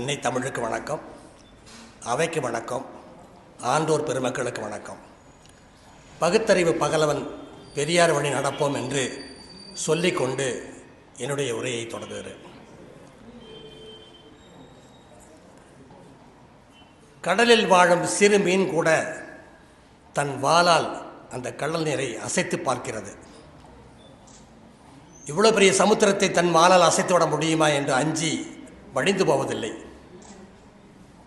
அன்னை தமிழுக்கு வணக்கம். அவைக்கு வணக்கம். ஆண்டோர் பெருமக்களுக்கு வணக்கம். பகுத்தறிவு பகலவன் பெரியார் வழி நடப்போம் என்று சொல்லிக்கொண்டு என்னுடைய உரையை தொடங்குகிறேன். கடலில் வாழும் சிறு மீன் கூட தன் வாளால் அந்த கடல் நீரை அசைத்து பார்க்கிறது. இவ்வளோ பெரிய சமுத்திரத்தை தன் வாளால் அசைத்து விட முடியுமா என்று அஞ்சி வடிந்து போவதில்லை.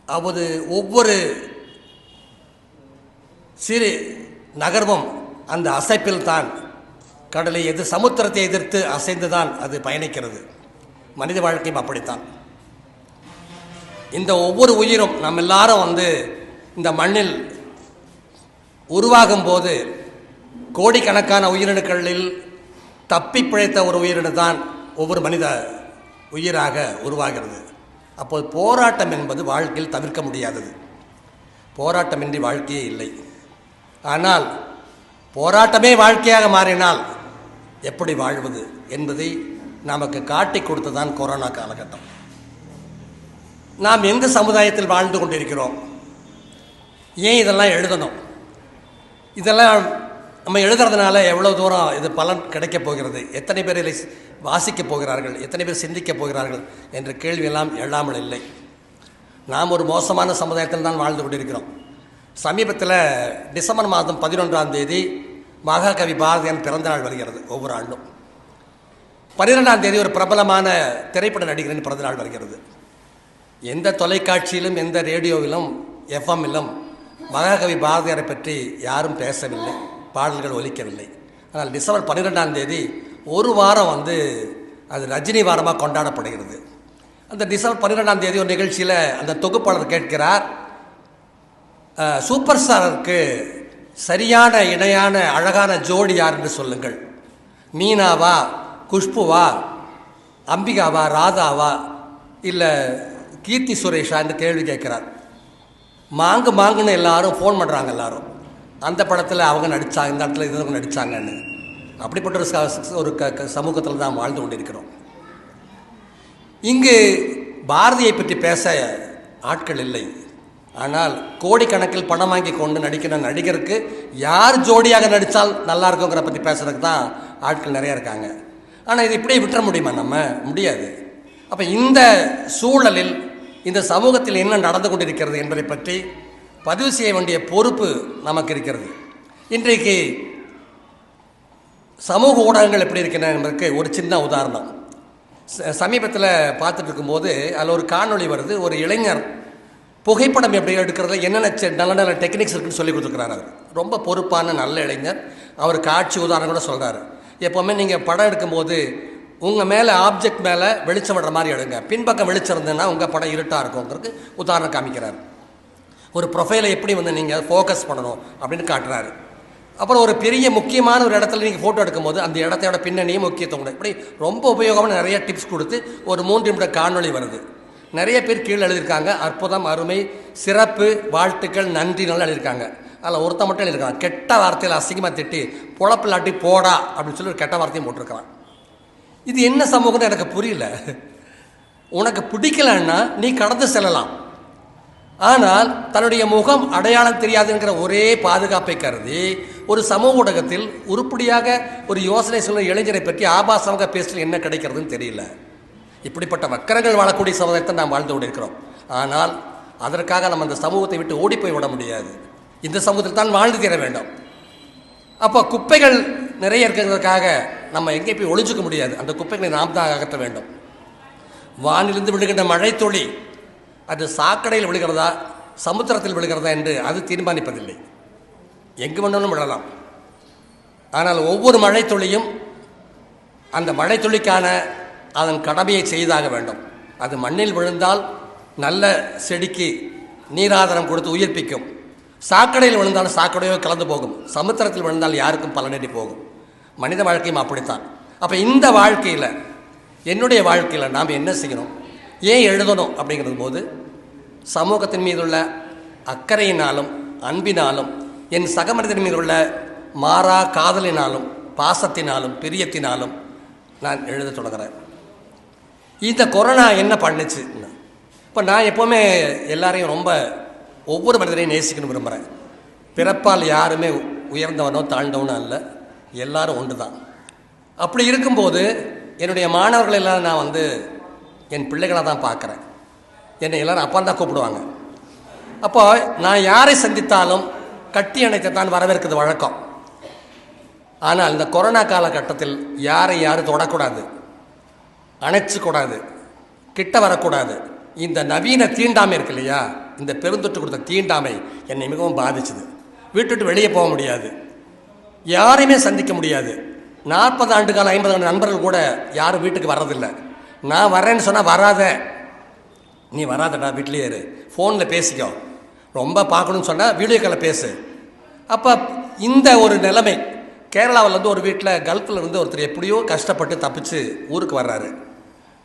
அவது ஒவ்வொரு சிறு நகர்வும் அந்த அசைப்பில் தான் கடலை எது சமுத்திரத்தை எதிர்த்து அசைந்து தான் அது பயணிக்கிறது. மனித வாழ்க்கையும் அப்படித்தான். இந்த ஒவ்வொரு உயிரும் நம்ம எல்லாரும் வந்து இந்த மண்ணில் உருவாகும் போது கோடிக்கணக்கான உயிரணுக்களில் தப்பி பிழைத்த ஒரு உயிரினு தான் ஒவ்வொரு மனித உயிராக உருவாகிறது. அப்போது போராட்டம் என்பது வாழ்க்கையில் தவிர்க்க முடியாதது. போராட்டமின்றி வாழ்க்கையே இல்லை. ஆனால் போராட்டமே வாழ்க்கையாக மாறினால் எப்படி வாழ்வது என்பதை நமக்கு காட்டி கொடுத்ததான் கொரோனா காலகட்டம். நாம் எந்த சமுதாயத்தில் வாழ்ந்து கொண்டிருக்கிறோம்? ஏன் இதெல்லாம் எழுதணும்? இதெல்லாம் நம்ம எழுதுறதுனால எவ்வளோ தூரம் இது பலன் கிடைக்கப் போகிறது? எத்தனை பேர் இதை வாசிக்கப் போகிறார்கள்? எத்தனை பேர் சிந்திக்கப் போகிறார்கள்? என்ற கேள்வியெல்லாம் எழாமல் இல்லை. நாம் ஒரு மோசமான சமுதாயத்தில் தான் வாழ்ந்து கொண்டிருக்கிறோம். சமீபத்தில் டிசம்பர் மாதம் பதினொன்றாம் தேதி மகாகவி பாரதியார் பிறந்தநாள் வருகிறது ஒவ்வொரு ஆண்டும். பன்னிரெண்டாம் தேதி ஒரு பிரபலமான திரைப்பட நடிகரின் பிறந்தநாள் வருகிறது. எந்த தொலைக்காட்சியிலும் எந்த ரேடியோவிலும் எஃப்எம்மிலும் மகாகவி பாரதியாரை பற்றி யாரும் பேசவில்லை. பாடல்கள் ஒலிக்கவில்லை. ஆனால் டிசம்பர் பன்னிரெண்டாம் தேதி ஒரு வாரம் வந்து அது ரஜினி வாரமாக கொண்டாடப்படுகிறது. அந்த டிசம்பர் பன்னிரெண்டாம் தேதி ஒரு நிகழ்ச்சியில் அந்த தொகுப்பாளர் கேட்கிறார் சூப்பர் ஸ்டாருக்கு சரியான இணையான அழகான ஜோடி யார் என்று சொல்லுங்கள். மீனாவா குஷ்புவா அம்பிகாவா ராதாவா இல்லை கீர்த்தி சுரேஷா? என்று கேள்வி கேட்குறார். மாங்கு மாங்குன்னு எல்லாரும் ஃபோன் பண்ணுறாங்க எல்லாரும். அந்த படத்தில் அவங்க நடித்தாங்க இந்த இடத்துல இதுவங்க நடித்தாங்கன்னு அப்படிப்பட்ட ஒரு ஒரு க சமூகத்தில் தான் வாழ்ந்து கொண்டிருக்கிறோம். இங்கு பாரதியை பற்றி பேச ஆட்கள் இல்லை. ஆனால் கோடிக்கணக்கில் பணம் வாங்கி கொண்டு நடிக்கிற நடிகருக்கு யார் ஜோடியாக நடித்தால் நல்லா இருக்குங்கிற பற்றி பேசுறதுக்கு தான் ஆட்கள் நிறைய இருக்காங்க. ஆனால் இது இப்படியே விட்டுற முடியுமா நம்ம? முடியாது. அப்போ இந்த சூழலில் இந்த சமூகத்தில் என்ன நடந்து கொண்டிருக்கிறது என்பதை பற்றி பதிவு செய்ய வேண்டிய பொறுப்பு நமக்கு இருக்கிறது. இன்றைக்கு சமூக ஊடகங்கள் எப்படி இருக்கின்றன என்பதற்கு ஒரு சின்ன உதாரணம். ச- சமீபத்தில் பார்த்துட்டு இருக்கும்போது அதில் ஒரு காணொளி வருது. ஒரு இளைஞர் புகைப்படம் எப்படி எடுக்கிறதுல என்னென்ன நல்ல நல்ல டெக்னிக்ஸ் இருக்குன்னு சொல்லி கொடுத்துருக்குறாரு அவர். ரொம்ப பொறுப்பான நல்ல இளைஞர். அவர் காட்சி உதாரணம் கூட சொல்கிறாரு எப்போவுமே நீங்கள் படம் எடுக்கும்போது உங்கள் மேலே ஆப்ஜெக்ட் மேலே வெளிச்சம் விடுற மாதிரி எடுங்க. பின்பக்கம் வெளிச்சம் இருந்ததுன்னா உங்கள் படம் இருட்டாக இருக்குங்கிறதுக்கு உதாரணம் காமிக்கிறார். ஒரு ப்ரொஃபைலை எப்படி வந்து நீங்கள் ஃபோக்கஸ் பண்ணணும் அப்படின்னு காட்டுறாரு. அப்புறம் ஒரு பெரிய முக்கியமான ஒரு இடத்துல நீங்கள் ஃபோட்டோ எடுக்கும்போது அந்த இடத்தோட பின்னணியும் முக்கியத்துவம் கூட இப்படி ரொம்ப உபயோகமான நிறைய டிப்ஸ் கொடுத்து ஒரு மூன்று நிமிட காணொளி வருது. நிறைய பேர் கீழே எழுதியிருக்காங்க. அற்புதம் அருமை சிறப்பு வாழ்த்துக்கள் நன்றி நல்லா எழுதியிருக்காங்க. அதில் ஒருத்த மட்டும் எழுதியிருக்காங்க கெட்ட வார்த்தையில் அசிங்கமாக திட்டி பொழப்பில்லாட்டி போடா அப்படின்னு சொல்லி ஒரு கெட்ட வார்த்தையும் போட்டிருக்கிறான் இது என்ன சமூகம்னு எனக்கு புரியல. உனக்கு பிடிக்கலன்னா நீ கடந்து செல்லலாம். ஆனால் தன்னுடைய முகம் அடையாளம் தெரியாதுங்கிற ஒரே பாதுகாப்பை கருதி ஒரு சமூக ஊடகத்தில் உருப்படியாக ஒரு யோசனை சொல்லும் இளைஞரை பற்றி ஆபாசமாக பேசல என்ன கிடைக்கிறதுன்னு தெரியல. இப்படிப்பட்ட வக்கரங்கள் வாழக்கூடிய சமுதாயத்தை நாம் வாழ்ந்து கொண்டிருக்கிறோம். ஆனால் அதற்காக நம்ம அந்த சமூகத்தை விட்டு ஓடி போய் விட முடியாது. இந்த சமூகத்தில் தான் வாழ்ந்து தீர வேண்டும். அப்போ குப்பைகள் நிறைய இருக்கிறதுக்காக நம்ம எங்கே போய் ஒளிஞ்சுக்க முடியாது. அந்த குப்பைகளை நாம் தான் அகற்ற வேண்டும். வானிலிருந்து விழுகின்ற மழைத்துளி அது சாக்கடையில் விழுகிறதா சமுத்திரத்தில் விழுகிறதா என்று அது தீர்மானிப்பதில்லை. எங்கு வேணாலும் விழலாம் ஆனால் ஒவ்வொரு மழைத்துளியும் அந்த மழைத்துளிக்கான அதன் கடமையை செய்தாக வேண்டும். அது மண்ணில் விழுந்தால் நல்ல செடிக்கு நீராதாரம் கொடுத்து உயிர்ப்பிக்கும். சாக்கடையில் விழுந்தால் சாக்கடையோ கலந்து போகும். சமுத்திரத்தில் விழுந்தால் யாருக்கும் பலனடி போகும். மனித வாழ்க்கையும் அப்படித்தான். அப்போ இந்த வாழ்க்கையில் என்னுடைய வாழ்க்கையில் நாம் என்ன செய்யணும்? ஏன் எழுதணும் அப்படிங்கிறது போது சமூகத்தின் மீதுள்ள அக்கறையினாலும் அன்பினாலும் என் சக மனிதன் மீதுள்ள மாறா காதலினாலும் பாசத்தினாலும் பிரியத்தினாலும் நான் எழுத தொடங்குறேன். இந்த கொரோனா என்ன பண்ணுச்சு? இப்போ நான் எப்போவுமே எல்லாரையும் ரொம்ப ஒவ்வொரு மனிதரையும் நேசிக்கணும் விரும்புகிறேன் பிறப்பால் யாருமே உயர்ந்தவனோ தாழ்ந்தவனோ அல்ல. எல்லாரும் ஒன்று தான் அப்படி இருக்கும்போது என்னுடைய மாணவர்கள் எல்லாம் நான் வந்து என் பிள்ளைகளாக தான் பார்க்குறேன். என்னை எல்லாரும் அப்பா தான் கூப்பிடுவாங்க. அப்போ நான் யாரை சந்தித்தாலும் கட்டி அணைக்கத்தான் வரவேற்கிறது வழக்கம். ஆனால் இந்த கொரோனா காலகட்டத்தில் யாரை யாரும் தொடக்கூடாது. அணைச்சிக்கூடாது. கிட்ட வரக்கூடாது. இந்த நவீன தீண்டாமை இருக்கு இல்லையா? இந்த பெருந்தொற்று கொடுத்த தீண்டாமை என்னை மிகவும் பாதிச்சுது. வீட்டுட்டு வெளியே போக முடியாது. யாரையுமே சந்திக்க முடியாது. நாற்பது ஆண்டு கால ஐம்பது ஆண்டு நண்பர்கள் கூட யாரும் வீட்டுக்கு வர்றதில்லை. நான் வரேன்னு சொன்னால் வராத. நீ வராதடா வீட்லேயே இரு. ஃபோனில் பேசிக்கோ. ரொம்ப பார்க்கணும்னு சொன்னால் வீடியோ காலில் பேசு. அப்போ இந்த ஒரு நிலைமை கேரளாவில் வந்து ஒரு வீட்டில் கல்ஃபில் இருந்து ஒருத்தர் எப்படியோ கஷ்டப்பட்டு தப்பிச்சு ஊருக்கு வர்றாரு.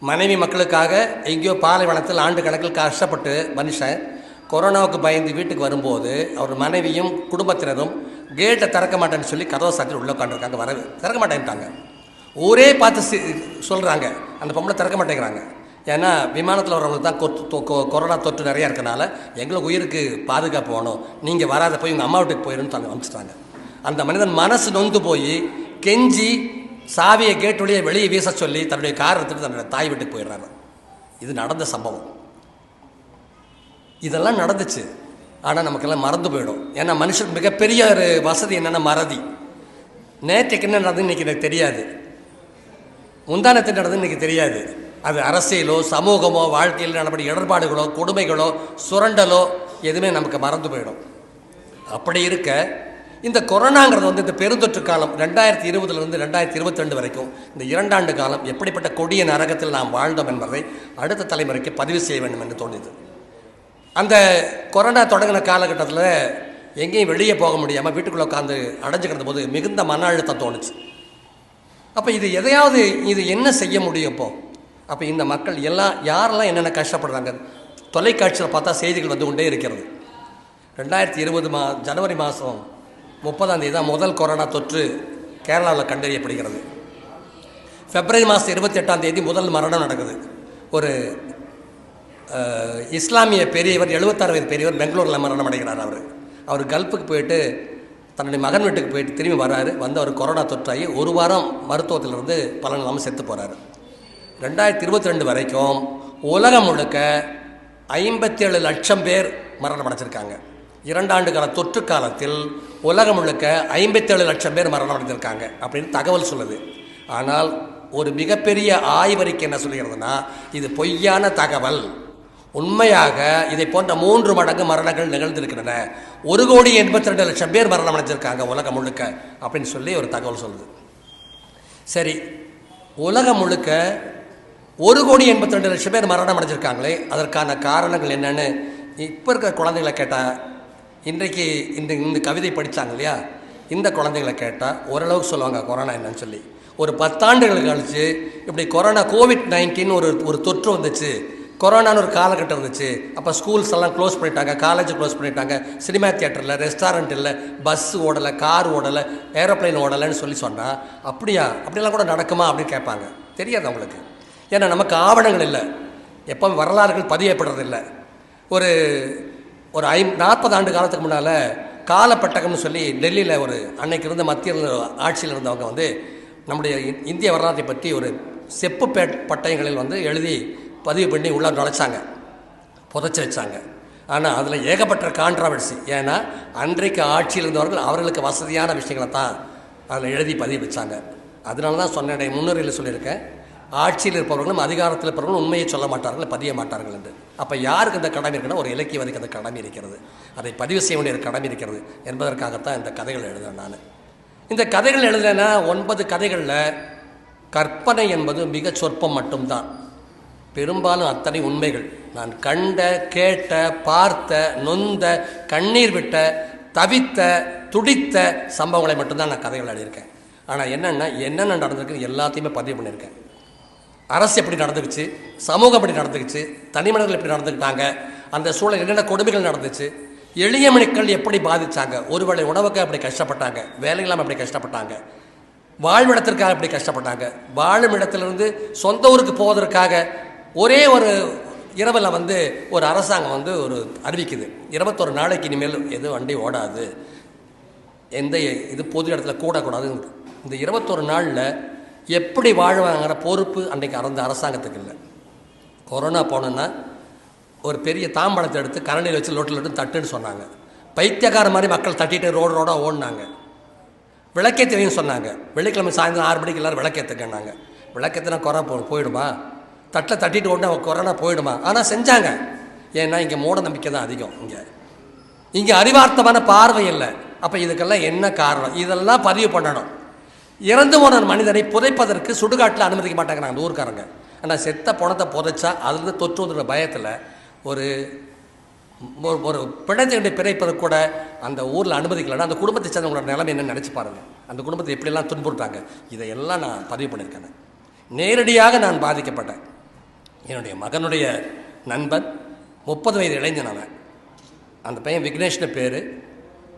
மனைவி மக்களுக்காக எங்கேயோ பாலைவனத்தில் ஆண்டு கணக்கில் கஷ்டப்பட்டு மனுஷன் கொரோனாவுக்கு பயந்து வீட்டுக்கு வரும்போது அவர் மனைவியும் குடும்பத்தினரும் கேட்டை திறக்க மாட்டேன்னு சொல்லி கதவை சாத்திட்டு உள்ளே உட்காந்துருக்காங்க வர திறக்க மாட்டேன்ட்டாங்க. ஊரே பார்த்து சொல்கிறாங்க அந்த பொம்பளை திறக்க மாட்டேங்கிறாங்க. ஏன்னா விமானத்தில் வரவங்களுக்கு தான் கொத்து கொ- கொரோனா தொற்று நிறையா இருக்கனால எங்களுக்கு உயிருக்கு பாதுகாப்பு வேணும். நீங்கள் வராத போய் உங்கள் அம்மா வீட்டுக்கு போயிடுன்னு தாங்க அனுப்பிச்சிட்டாங்க. அந்த மனிதன் மனசு நொந்து போய் கெஞ்சி சாவியை கேட்டு வழியே வெளியே வீச சொல்லி தன்னுடைய கார் எடுத்துட்டு தன்னுடைய தாய் வீட்டுக்கு போயிடுறாரு. இது நடந்த சம்பவம். இதெல்லாம் நடந்துச்சு. ஆனால் நமக்கெல்லாம் மறந்து போயிடும். ஏன்னா மனுஷனுக்கு மிகப்பெரிய ஒரு வசதி என்னென்னா மறதி. நேற்றுக்கு என்ன நடந்தது இன்றைக்கி எனக்கு தெரியாது. முந்தானத்தை நடந்தது இன்னைக்கு தெரியாது. அது அரசியலோ சமூகமோ வாழ்க்கையில் நடப்படி இடர்பாடுகளோ கொடுமைகளோ சுரண்டலோ எதுவுமே நமக்கு மறந்து போயிடும். அப்படி இருக்க இந்த கொரோனாங்கிறது வந்து இந்த பெருந்தொற்று காலம் ரெண்டாயிரத்தி இருபதுலேருந்து ரெண்டாயிரத்தி இருபத்தி ரெண்டு வரைக்கும் இந்த இரண்டாண்டு காலம் எப்படிப்பட்ட கொடிய நரகத்தில் நாம் வாழ்ந்தோம் என்பதை அடுத்த தலைமுறைக்கு பதிவு செய்ய வேண்டும் என்று தோணியது அந்த கொரோனா தொடங்கின காலகட்டத்தில் எங்கேயும் வெளியே போக முடியாமல் வீட்டுக்குள்ளே உட்காந்து அடைஞ்சு கிடந்த போது மிகுந்த மன அழுத்தம் தோணுச்சு. அப்போ இது எதையாவது இது என்ன செய்ய முடியும் இப்போ? அப்போ இந்த மக்கள் எல்லாம் யாரெல்லாம் என்னென்ன கஷ்டப்படுறாங்க? தொலைக்காட்சியில் பார்த்தா செய்திகள் வந்து கொண்டே இருக்கிறது. ரெண்டாயிரத்தி இருபது மா ஜனவரி மாதம் முப்பதாம் தேதி தான் முதல் கொரோனா தொற்று கேரளாவில் கண்டறியப்படுகிறது. பிப்ரவரி மாதம் இருபத்தி எட்டாம் தேதி முதல் மரணம் நடக்குது. ஒரு இஸ்லாமிய பெரியவர் எழுபத்தாறு வயது பெரியவர் பெங்களூரில் மரணம் அடைகிறார் அவர். அவர் கல்ஃபுக்கு போயிட்டு தன்னுடைய மகன் வீட்டுக்கு போயிட்டு திரும்பி வராரு. வந்து அவர் கொரோனா தொற்றாகி ஒரு வாரம் மருத்துவத்திலிருந்து பலன் இல்லாமல் செத்து போகிறாரு ரெண்டாயிரத்தி இருபத்தி ரெண்டு வரைக்கும் உலகம் முழுக்க ஐம்பத்தேழு லட்சம் பேர் மரணம் அடைஞ்சிருக்காங்க. இரண்டாண்டு கால தொற்று காலத்தில் உலகம் முழுக்க ஐம்பத்தேழு லட்சம் பேர் மரணம் அடைஞ்சிருக்காங்க அப்படின்னு தகவல் சொல்லுது. ஆனால் ஒரு மிகப்பெரிய ஆய்வறிக்கை என்ன சொல்லுகிறதுனா இது பொய்யான தகவல். உண்மையாக இதை போன்ற மூன்று மடங்கு மரணங்கள் நிகழ்ந்திருக்கின்றன. ஒரு கோடி எண்பத்தி ரெண்டு லட்சம் பேர் மரணம் அடைஞ்சிருக்காங்க உலகம் முழுக்க அப்படின்னு சொல்லி ஒரு தகவல் சொல்லுது. சரி உலகம் முழுக்க ஒரு கோடி எண்பத்தி ரெண்டு லட்சம் பேர் மரணம் அடைஞ்சிருக்காங்களே அதற்கான காரணங்கள் என்னென்னு இப்போ இருக்கிற குழந்தைகளை கேட்டால் இன்றைக்கு இந்த இந்த கவிதை படித்தாங்க இல்லையா? இந்த குழந்தைகளை கேட்டால் ஓரளவுக்கு சொல்லுவாங்க கொரோனா என்னன்னு சொல்லி. ஒரு பத்தாண்டுகள் கழிச்சு இப்படி கொரோனா கோவிட் நைன்டீன் ஒரு ஒரு தொற்று வந்துச்சு. கொரோனான்னு ஒரு காலகட்டம் இருந்துச்சு அப்போ ஸ்கூல்ஸ் எல்லாம் க்ளோஸ் பண்ணிட்டாங்க காலேஜ் க்ளோஸ் பண்ணிட்டாங்க. சினிமா தியேட்டரில் ரெஸ்டாரண்ட் இல்லை பஸ் ஓடலை கார் ஓடலை ஏரோப்ளைன் ஓடலைன்னு சொல்லி சொன்னால் அப்படியா? அப்படிலாம் கூட நடக்குமா? அப்படின்னு கேட்பாங்க. தெரியாது அவங்களுக்கு. ஏன்னா நமக்கு ஆவணங்கள் இல்லை. எப்போ வரலாறுகள் பதியப்படுறதில்லை. ஒரு ஒரு ஐ நாற்பது ஆண்டு காலத்துக்கு முன்னால் காலப்பட்டகம்னு சொல்லி டெல்லியில் ஒரு அன்னைக்கு இருந்த மத்தியில் ஆட்சியில் இருந்தவங்க வந்து நம்முடைய இந்திய வரலாற்றை பற்றி ஒரு செப்பு பட்டயங்களில் வந்து எழுதி பதிவு பண்ணி உள்ளே நுழைச்சாங்க. புதைச்சி வச்சாங்க ஆனால் அதில் ஏகப்பட்ட கான்ட்ராவர்சி ஏன்னா அன்றைக்கு ஆட்சியில் இருந்தவர்கள் அவர்களுக்கு வசதியான விஷயங்களை தான் அதில் எழுதி பதிவு வச்சாங்க. அதனால தான் சொன்னேன் முன்னுரையில் சொல்லியிருக்கேன். ஆட்சியில் இருப்பவர்களும் அதிகாரத்தில் இருப்பவர்களும் உண்மையை சொல்ல மாட்டார்கள் பதிய மாட்டார்கள் என்று. அப்போ யாருக்கு இந்த கடமை இருக்குன்னா ஒரு இலக்கியவாதிக்கு அந்த கடமை இருக்கிறது. அதை பதிவு செய்ய வேண்டிய கடமை இருக்கிறது என்பதற்காகத்தான் இந்த கதைகள் எழுதுறேன் நான். இந்த கதைகள் எழுதுனா ஒன்பது கதைகளில் கற்பனை என்பது மிகச் சொற்பம் மட்டும்தான். பெரும்பாலும் அத்தனை உண்மைகள். நான் கண்ட கேட்ட பார்த்த நொந்த கண்ணீர் விட்ட தவித்த துடித்த சம்பவங்களை மட்டும்தான் நான் கதைகள் எழுதியிருக்கேன். ஆனால் என்னென்னா என்னென்ன நடந்திருக்கு எல்லாத்தையுமே பதிவு பண்ணியிருக்கேன். அரசு எப்படி நடந்துக்குச்சு சமூகம் எப்படி நடந்துக்குச்சு தனி மனிதர்கள் எப்படி நடந்துக்கிட்டாங்க அந்த சூழல் என்னென்ன கொடுமைகள் நடந்துச்சு எளிய மணிக்கள் எப்படி பாதித்தாங்க ஒருவேளை உணவுக்கு அப்படி கஷ்டப்பட்டாங்க வேலை இல்லாமல் அப்படி கஷ்டப்பட்டாங்க வாழ்விடத்திற்காக எப்படி கஷ்டப்பட்டாங்க வாழும் இடத்திலிருந்து சொந்த ஊருக்கு போவதற்காக ஒரே ஒரு இரவில் வந்து ஒரு அரசாங்கம் வந்து ஒரு அறிவிக்குது. இருபத்தொரு நாளைக்கு இனிமேல் எதுவும் வண்டி ஓடாது. எந்த இது பொது இடத்துல கூடக்கூடாதுன்னு. இந்த இருபத்தொரு நாளில் எப்படி வாழ்வாங்கிற பொறுப்பு அன்றைக்கு அறந்த அரசாங்கத்துக்கு இல்லை. கொரோனா போனோன்னா ஒரு பெரிய தாம்பழத்தை எடுத்து கரண்டியில் வச்சு லோட்டில் எடுத்து தட்டுன்னு சொன்னாங்க. பைத்தியக்கார மாதிரி மக்கள் தட்டிட்டு ரோடு ரோடாக ஓடினாங்க. விளக்கேற்றுவீங்கன்னு சொன்னாங்க. வெள்ளிக்கிழமை சாயந்தரம் ஆறு மணிக்கு எல்லோரும் விளக்கேற்றுக்கன்னாங்க விளக்கேற்றினா கொரோனா போ போயிடுமா? தட்டில் தட்டிட்டு ஓடினா கொரோனா போயிடுமா? ஆனால் செஞ்சாங்க. ஏன்னா இங்கே மூட நம்பிக்கை தான் அதிகம் இங்கே. இங்கே அறிவார்த்தமான பார்வை இல்லை. அப்போ இதுக்கெல்லாம் என்ன காரணம்? இதெல்லாம் பதிவு பண்ணணும். இறந்து போன மனிதனை புதைப்பதற்கு சுடுகாட்டில் அனுமதிக்க மாட்டாங்க அந்த ஊர்க்காரங்க. ஆனால் செத்த பணத்தை புதைச்சா அதுலேருந்து தொற்று வந்துடுற பயத்தில் ஒரு ஒரு- ஒரு பிழைத்துக்கிட்டு பிழைப்பது கூட அந்த ஊரில் அனுமதிக்கலைன்னா அந்த குடும்பத்தை சேர்ந்தவங்களோட நிலைமை என்ன நினச்சி பாருங்கள் அந்த குடும்பத்தை எப்படியெல்லாம் துன்புறுத்தாங்க? இதையெல்லாம் நான் பதிவு பண்ணியிருக்கேன். நேரடியாக நான் பாதிக்கப்பட்டேன். என்னுடைய மகனுடைய நண்பன் முப்பது வயது இளைஞன் அவன். அந்த பையன் விக்னேஷ்னு பேர்.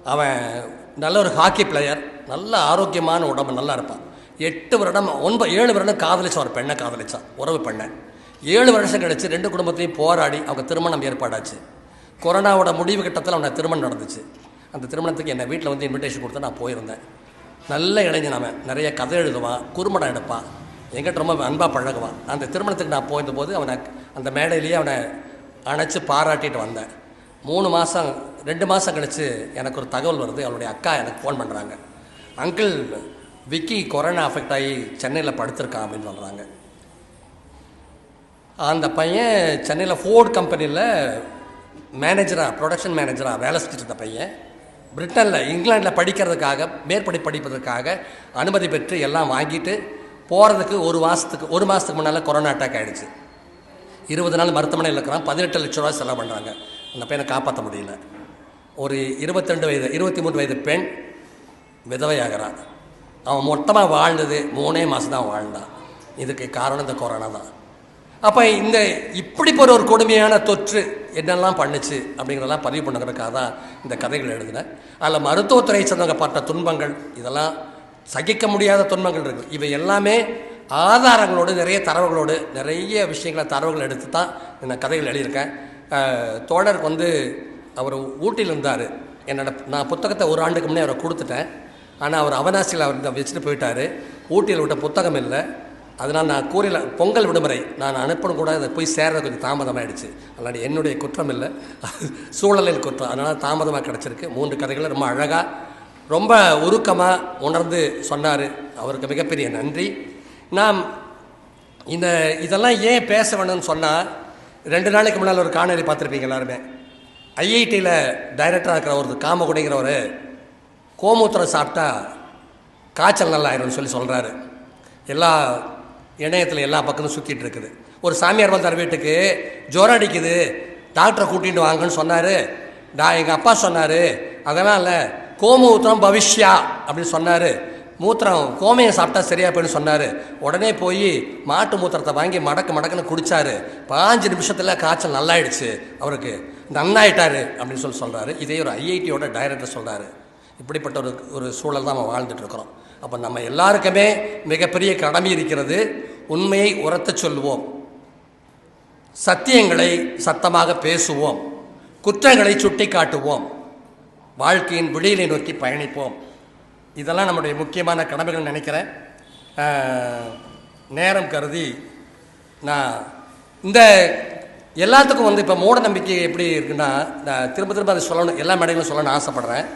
அவன் நல்ல ஒரு ஹாக்கி பிளேயர் நல்ல ஆரோக்கியமான உடம்பு நல்லா இருப்பான். எட்டு வருடம் ஒன்பது ஏழு வருடம் காதலிச்சான் ஒரு பெண்ணை காதலிச்சான் உறவு பெண்ணை. ஏழு வருஷம் கழிச்சு ரெண்டு குடும்பத்தையும் போராடி அவங்க திருமணம் ஏற்பாடாச்சு. கொரோனாவோட முடிவு கட்டத்தில் அவனை திருமணம் நடந்துச்சு. அந்த திருமணத்துக்கு என்னை வீட்டில் வந்து இன்விடேஷன் கொடுத்து நான் போயிருந்தேன். நல்ல இளைஞன் அவன். நிறைய கதை எழுதுவான் குறும்படம் எடுப்பான். என்கிட்ட ரொம்ப அன்பாக பழகுவான். அந்த திருமணத்துக்கு நான் போயிருந்தபோது அவனை அந்த மேடையிலேயே அவனை அணைச்சி பாராட்டிட்டு வந்தேன். மூணு மாதம் ரெண்டு மாதம் கழித்து எனக்கு ஒரு தகவல் வருது. அவளுடைய அக்கா எனக்கு ஃபோன் பண்ணுறாங்க அங்கிள் விக்கி கொரோனா அஃபெக்ட் ஆகி சென்னையில் படுத்திருக்கான் அப்படின்னு சொல்கிறாங்க அந்த பையன் சென்னையில் ஃபோர்ட் கம்பெனியில் மேனேஜராக ப்ரொடக்ஷன் மேனேஜராக வேலை செஞ்சுட்டு இருந்த பையன். பிரிட்டனில் இங்கிலாண்டில் படிக்கிறதுக்காக மேற்படி படிப்பதற்காக அனுமதி பெற்று எல்லாம் வாங்கிட்டு போகிறதுக்கு ஒரு மாதத்துக்கு ஒரு மாதத்துக்கு முன்னால் கொரோனா அட்டாக் ஆகிடுச்சு இருபது நாள் மருத்துவமனையில் இருக்கிறான் பதினெட்டு லட்ச ரூபா செலவு பண்ணுறாங்க அந்த பையனை காப்பாற்ற முடியல. ஒரு இருபத்திரெண்டு வயது இருபத்தி மூணு வயது பெண் விதவையாகிறான். அவன் மொத்தமாக வாழ்ந்தது மூணே மாதம் தான் வாழ்ந்தான். இதுக்கு காரணம் இந்த கொரோனா தான். அப்போ இந்த இப்படி போகிற ஒரு கொடுமையான தொற்று என்னெல்லாம் பண்ணுச்சு அப்படிங்கிறதெல்லாம் பதிவு பண்ணுறதுக்காக தான் இந்த கதைகள் எழுதினேன். அதில் மருத்துவத்துறை சேர்ந்தவங்க பட்ட துன்பங்கள் இதெல்லாம் சகிக்க முடியாத துன்பங்கள் இருக்குது இவை எல்லாமே ஆதாரங்களோடு நிறைய தரவுகளோடு நிறைய விஷயங்களை தரவுகள் எடுத்து தான் நான் கதைகள் எழுதியிருக்கேன். தோழருக்கு வந்து அவர் ஊட்டியில் இருந்தார். என்னோட நான் புத்தகத்தை ஒரு ஆண்டுக்கு முன்னே அவரை கொடுத்துட்டேன். ஆனால் அவர் அவனாசியில் அவர் வச்சுட்டு போயிட்டார். ஊட்டியில் விட்ட புத்தகம் இல்லை. அதனால் நான் கூறியில் பொங்கல் விடுமுறை நான் அனுப்பணும் கூட அதை போய் சேர்றது கொஞ்சம் தாமதமாகிடுச்சு அதனால் என்னுடைய குற்றம் இல்லை. சூழலில் குற்றம். அதனால் தாமதமாக கிடச்சிருக்கு. மூன்று கதைகளை ரொம்ப அழகாக ரொம்ப உருக்கமாக உணர்ந்து சொன்னார். அவருக்கு மிகப்பெரிய நன்றி. நாம் இந்த இதெல்லாம் ஏன் பேச வேணும்னு சொன்னால் ரெண்டு நாளைக்கு முன்னால் ஒரு காணொலி பார்த்துருப்பீங்க எல்லாருமே. ஐஐடியில் டைரக்டராக இருக்கிற ஒரு காமகுடிங்கிறவர் கோமூத்திரம் சாப்பிட்டா காய்ச்சல் நல்லா ஆயிரும்னு சொல்லி சொல்கிறாரு எல்லா இணையத்தில் எல்லா பக்கமும் சுற்றிட்டு இருக்குது. ஒரு சாமியார் வந்தார் வீட்டுக்கு ஜுரம் அடிக்குது டாக்டரை கூட்டிகிட்டு வாங்கன்னு சொன்னார். நான் எங்கள் அப்பா சொன்னார். அதனால் கோமூத்திரம் பவிஷ்யா அப்படின்னு சொன்னார். மூத்திரம் கோமையை சாப்பிட்டா சரியா போயின்னு சொன்னார். உடனே போய் மாட்டு மூத்திரத்தை வாங்கி மடக்கு மடக்குன்னு குடிச்சாரு. பாஞ்சு நிமிஷத்தில் காய்ச்சல் நல்லாயிடுச்சு அவருக்கு. நன்னாயிட்டாரு அப்படின்னு சொல்லி சொல்கிறாரு இதே ஒரு ஐஐடியோட டைரக்டர் சொல்கிறாரு இப்படிப்பட்ட ஒரு ஒரு சூழல் தான் நம்ம வாழ்ந்துட்டு இருக்கிறோம். அப்போ நம்ம எல்லாருக்குமே மிகப்பெரிய கடமை இருக்கிறது உண்மையை உரத்தச் சொல்லுவோம். சத்தியங்களை சத்தமாக பேசுவோம். குற்றங்களை சுட்டி காட்டுவோம் வாழ்க்கையின் விடியலை நோக்கி பயணிப்போம். இதெல்லாம் நம்முடைய முக்கியமான கடமைகள் நினைக்கிறேன். நேரம் கருதி நான் இந்த எல்லாத்துக்கும் வந்து இப்போ மூட நம்பிக்கை எப்படி இருக்குன்னா நான் திரும்ப திரும்ப அதை சொல்லணும் எல்லா மேடைகளும் சொல்லணும்னு ஆசைப்பட்றேன்.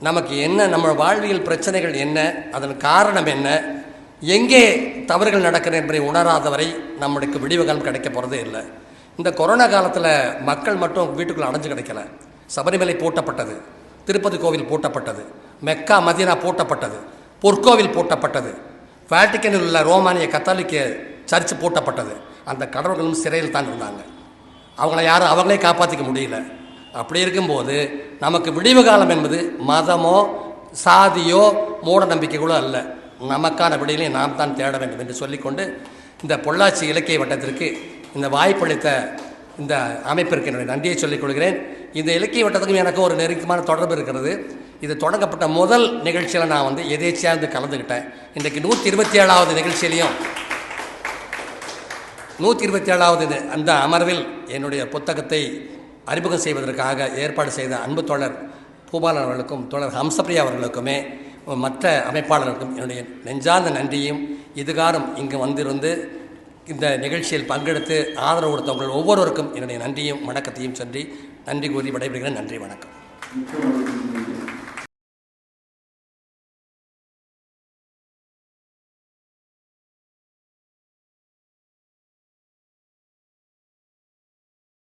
நமக்கு என்ன நம்ம வாழ்வியல் பிரச்சனைகள் என்ன அதன் காரணம் என்ன எங்கே தவறுகள் நடக்கிறது என்பதை உணராத வரை நம்மளுக்கு விடிவு காலம் கிடைக்க போகிறதே இல்லை. இந்த கொரோனா காலத்தில் மக்கள் மட்டும் வீட்டுக்குள்ளே அடைஞ்சு கிடைக்கல. சபரிமலை பூட்டப்பட்டது திருப்பதி கோவில் பூட்டப்பட்டது மெக்கா மதினா பூட்டப்பட்டது பொற்கோவில் பூட்டப்பட்டது வேட்டிக்கனில் உள்ள ரோமானிய கத்தாலிக்க சர்ச் பூட்டப்பட்டது. அந்த கடவுள்களும் சிறையில் தான் இருந்தாங்க. அவங்கள யாரும் அவங்களே காப்பாற்றிக்க முடியல. அப்படி இருக்கும்போது நமக்கு விடிவு காலம் என்பது மதமோ சாதியோ மூட நம்பிக்கைகளோ அல்ல. நமக்கான விடையிலே நாம் தான் தேட வேண்டும் என்று சொல்லிக்கொண்டு இந்த பொள்ளாச்சி இலக்கிய வட்டத்திற்கு இந்த வாய்ப்பளித்த இந்த அமைப்பிற்கு என்னுடைய நன்றியை சொல்லிக் கொள்கிறேன். இந்த இலக்கிய வட்டத்துக்கும் எனக்கு ஒரு நெருக்கமான தொடர்பு இருக்கிறது. இது தொடங்கப்பட்ட முதல் நிகழ்ச்சியில் நான் வந்து எதேச்சியாக இருந்து கலந்துக்கிட்டேன் இன்றைக்கு நூற்றி இருபத்தி ஏழாவது நிகழ்ச்சியிலையும் நூற்றி இருபத்தி ஏழாவது அந்த அமர்வில் என்னுடைய புத்தகத்தை அறிமுகம் செய்வதற்காக ஏற்பாடு செய்த அன்பு தோழர் பூபாலன் அவர்களுக்கும் தோழர் ஹம்சப்ரியா அவர்களுக்குமே மற்ற அமைப்பாளர்களுக்கும் என்னுடைய நெஞ்சார்ந்த நன்றியும் இதுகாரம் இங்கு வந்திருந்து இந்த நிகழ்ச்சியில் பங்கெடுத்து ஆதரவு கொடுத்தவங்கள் ஒவ்வொருவருக்கும் என்னுடைய நன்றியும் வணக்கத்தையும் சொல்லி நன்றி கூறி விடைபெறுகிறேன். நன்றி வணக்கம்.